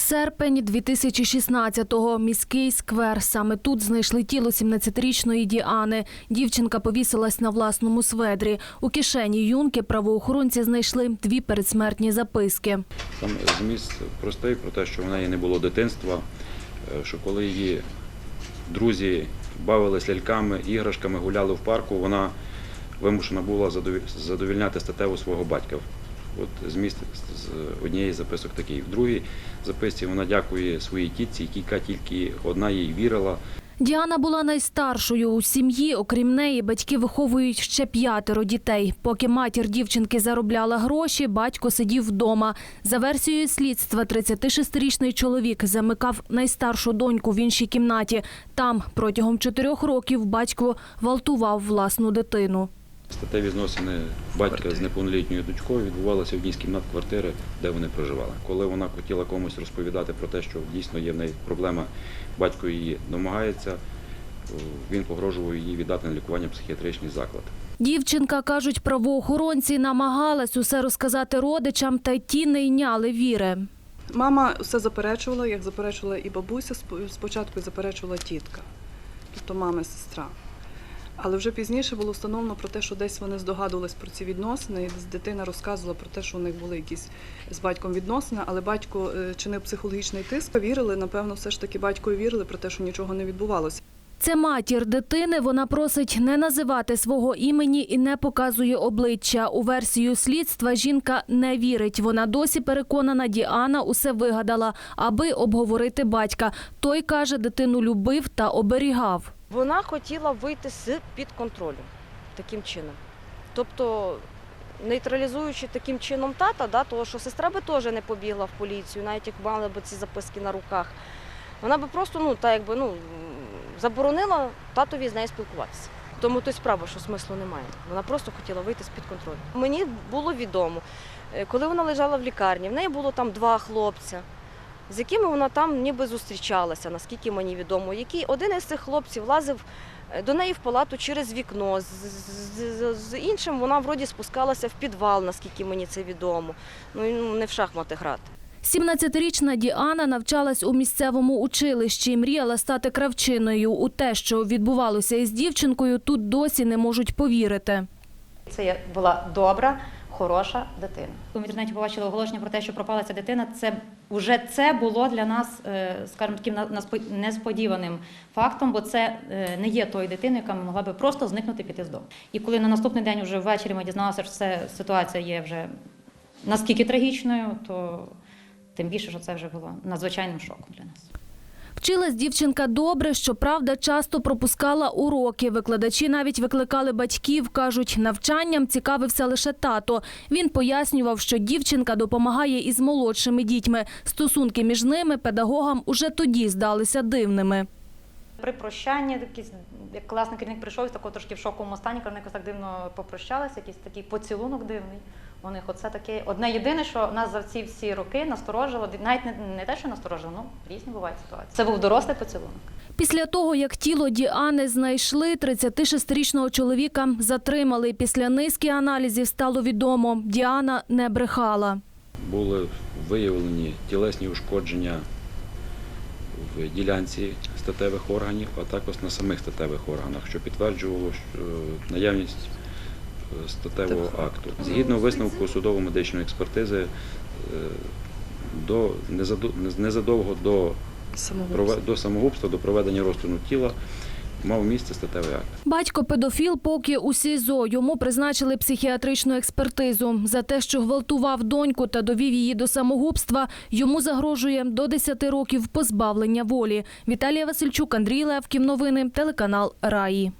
Серпень 2016-го. Міський сквер. Саме тут знайшли тіло 17-річної Діани. Дівчинка повісилась на власному сведрі. У кишені юнки правоохоронці знайшли дві передсмертні записки. Там зміст простий про те, що в неї не було дитинства, е, що коли її друзі бавились ляльками, іграшками, гуляли в парку, вона вимушена була задовільняти статеву свого батька. От зміст з однієї записок такий. В другій записці вона дякує своїй тітці, яка тільки одна їй вірила. Діана була найстаршою у сім'ї. Окрім неї, батьки виховують ще п'ятеро дітей. Поки матір дівчинки заробляла гроші, батько сидів вдома. За версією слідства, 36-річний чоловік замикав найстаршу доньку в іншій кімнаті. Там протягом чотирьох років батько гвалтував власну дитину. Статеві зносини батька з неповнолітньою дочкою відбувалися в одній з кімнат квартири, де вони проживали. Коли вона хотіла комусь розповідати про те, що дійсно є в неї проблема, батько її домагається, він погрожував її віддати на лікування в психіатричний заклад. Дівчинка, кажуть, правоохоронці намагалась усе розказати родичам, та й ті не йняли віри. Мама все заперечувала, як заперечувала і бабуся, сп- спочатку заперечувала тітка, тобто мама, сестра. Але вже пізніше було встановлено про те, що десь вони здогадувались про ці відносини, і дитина розказувала про те, що у них були якісь з батьком відносини, але батько е, чинив психологічний тиск. Вірили, напевно, все ж таки батькові вірили про те, що нічого не відбувалося. Це матір дитини. Вона просить не називати свого імені і не показує обличчя. У версію слідства жінка не вірить. Вона досі переконана, Діана усе вигадала, аби обговорити батька. Той каже, дитину любив та оберігав. Вона хотіла вийти з під контролю таким чином. Тобто, нейтралізуючи таким чином тата, да, того, що сестра би теж не побігла в поліцію, навіть як мали б ці записки на руках. Вона би просто ну, та, якби, ну, заборонила татові з нею спілкуватися. Тому то справа, що смислу немає. Вона просто хотіла вийти з-під контролю. Мені було відомо, е, коли вона лежала в лікарні, в неї було там два хлопця, з якими вона там ніби зустрічалася, наскільки мені відомо. Який один із цих хлопців лазив е, до неї в палату через вікно. З, з, з, з іншим вона вроді спускалася в підвал, наскільки мені це відомо. Ну ну, не в шахмати грати. 17-річна Діана навчалась у місцевому училищі і мріяла стати кравчиною. У те, що відбувалося із дівчинкою, тут досі не можуть повірити. Це є- була добра, хороша дитина. В інтернеті побачили оголошення про те, що пропала ця дитина. Це вже це було для нас, е, скажімо, таким несподіваним фактом, бо це е, не є тою дитиною, яка могла би просто зникнути піти з дому. І коли на наступний день вже ввечері ми дізналися, що це ситуація є вже наскільки трагічною, то тим більше, що це вже було надзвичайним шоком для нас. Вчилась дівчинка добре, щоправда, часто пропускала уроки. Викладачі навіть викликали батьків. Кажуть, навчанням цікавився лише тато. Він пояснював, що дівчинка допомагає із молодшими дітьми. Стосунки між ними педагогам уже тоді здалися дивними. При прощанні, якийсь, як класний керівник прийшов такого трошки в шоковому стані, коли вони якось так дивно попрощалися, якийсь такий поцілунок дивний. У них оце таке одне єдине, що нас за ці всі роки насторожило, навіть не, не те, що насторожило, ну різні бувають ситуації. Це був дорослий поцілунок. Після того, як тіло Діани знайшли, 36-річного чоловіка затримали. Після низки аналізів стало відомо, Діана не брехала. Були виявлені тілесні ушкодження в ділянці статевих органів, а також на самих статевих органах, що підтверджувало що наявність е, статевого акту. Згідно висновку судово-медичної експертизи, е, до незадо- незадовго до, до самогубства, до проведення розтину тіла мав місце статевий акт. Батько педофіл поки у СІЗО. Йому призначили психіатричну експертизу. За те, що гвалтував доньку та довів її до самогубства, йому загрожує до 10 років позбавлення волі. Віталія Васильчук, Андрій Левків. Новини. Телеканал Раї.